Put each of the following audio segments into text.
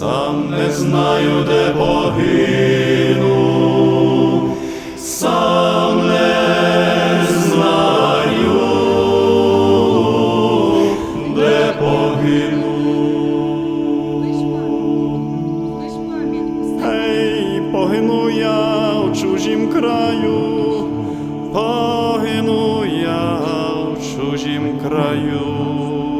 Сам не знаю, де погину, сам не знаю, де погину. Ей, погину я в чужім краю, погину я в чужім краю.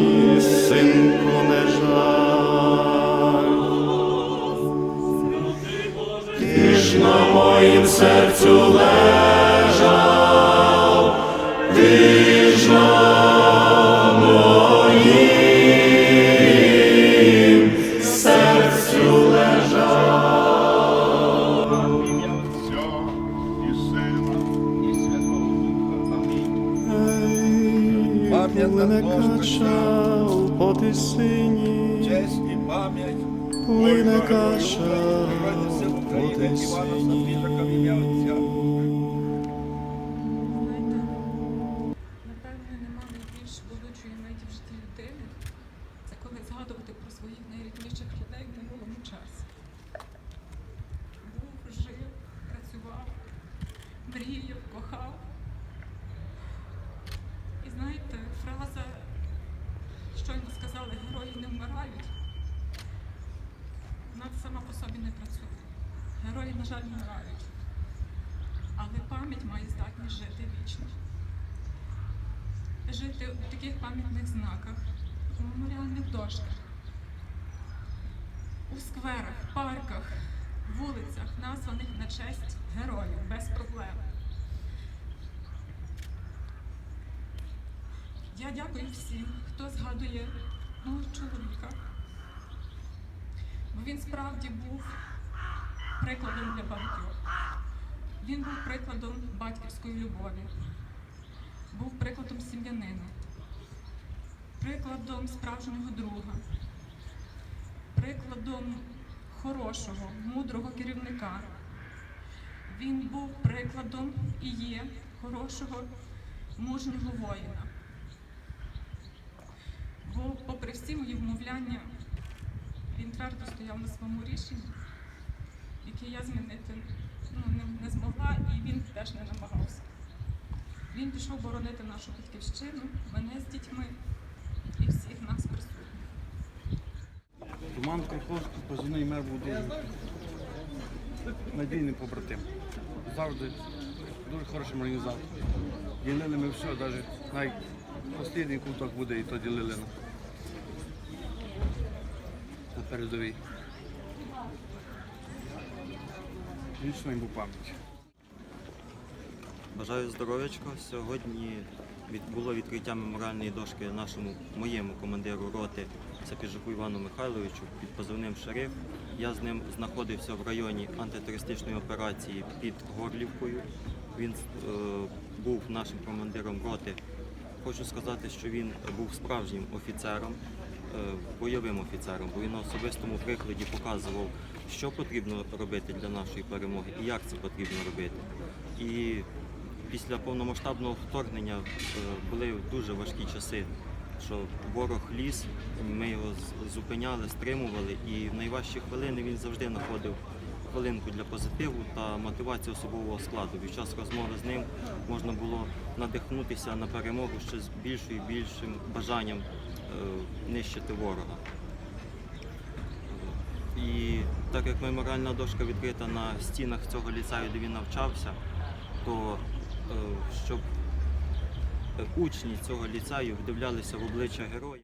моїм серцю лежав, ти ж на моїм серцю лежав. Отця і Сина і Святого Духа. Пам'ятна качав по тисині, Честь і пам'ять коли не Знаєте, напевно, нема найбільш болючої миті в житті людини. Це коли згадувати про своїх найрідніших людей в минулому часі. Був, жив, працював, мріяв, кохав. І знаєте, фраза, щойно сказали, герої не вмирають. Вона сама по собі не працює. Герої, на жаль, вмирають. Але пам'ять має здатність жити вічно. Жити у таких пам'ятних знаках, у меморіальних дошках, у скверах, парках, вулицях, названих на честь героїв без проблем. Я дякую всім, хто згадує мого чоловіка, бо він справді був прикладом для багатьох. Він був прикладом батьківської любові, був прикладом сім'янина, прикладом справжнього друга, прикладом хорошого, мудрого керівника. Він був прикладом і є хорошого, мужнього воїна. Бо, попри всі мої вмовляння, він твердо стояв на своєму рішенні, яке я змінити ну, не, не змогла, і він теж не намагався. Він пішов боронити нашу батьківщину, мене з дітьми і всіх нас присутніх. Роман Краховський, позивний мер був дуже надійний побратим. Завжди дуже хорошим організатором. Ділили ми все, навіть останній куток буде, і то ділили на передовій. Вічно йому пам'ять. Бажаю здоров'ячка. Сьогодні було відкриття меморіальної дошки нашому моєму командиру роти Сапіжаку Івану Михайловичу під позивним Шериф. Я з ним знаходився в районі антитерористичної операції під Горлівкою. Він е, був нашим командиром роти. Хочу сказати, що він був справжнім офіцером, е, бойовим офіцером, бо він на особистому прикладі показував, що потрібно робити для нашої перемоги і як це потрібно робити. І після повномасштабного вторгнення е, були дуже важкі часи, що ворог ліз, ми його зупиняли, стримували, і в найважчі хвилини він завжди знаходив хвилинку для позитиву та мотивацію особового складу. Під час розмови з ним можна було надихнутися на перемогу ще з більшою і більшим бажанням е, нищити ворога. І так як меморіальна дошка відкрита на стінах цього ліцею, де він навчався, то е, щоб е, учні цього ліцею вдивлялися в обличчя героїв.